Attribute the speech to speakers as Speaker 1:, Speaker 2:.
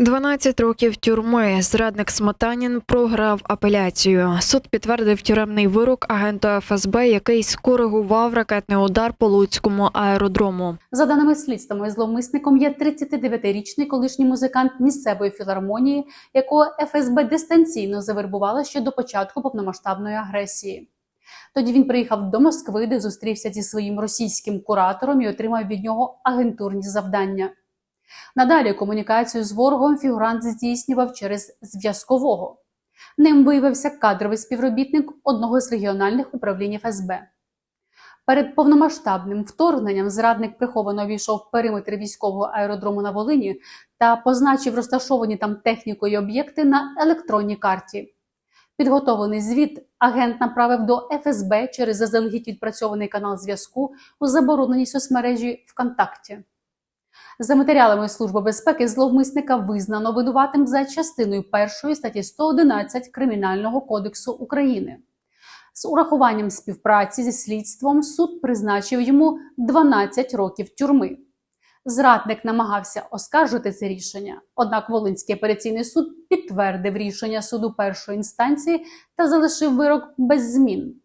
Speaker 1: 12 років тюрми. Зрадник Сметанін програв апеляцію. Суд підтвердив тюремний вирок агенту ФСБ, який скоригував ракетний удар по Луцькому аеродрому.
Speaker 2: За даними слідствами, зловмисником є 39-річний колишній музикант місцевої філармонії, якого ФСБ дистанційно завербувала ще до початку повномасштабної агресії. Тоді він приїхав до Москви, де зустрівся зі своїм російським куратором і отримав від нього агентурні завдання. Надалі комунікацію з ворогом фігурант здійснював через зв'язкового. Ним виявився кадровий співробітник одного з регіональних управлінь ФСБ. Перед повномасштабним вторгненням зрадник приховано війшов периметр військового аеродрому на Волині та позначив розташовані там техніку і об'єкти на електронній карті. Підготовлений звіт агент направив до ФСБ через заздалегідь відпрацьований канал зв'язку у забороненій соцмережі ВКонтакті. За матеріалами Служби безпеки зловмисника визнано винуватим за частиною 1 статті 111 Кримінального кодексу України. З урахуванням співпраці зі слідством суд призначив йому 12 років тюрми. Зрадник намагався оскаржити це рішення, однак Волинський апеляційний суд підтвердив рішення суду першої інстанції та залишив вирок без змін.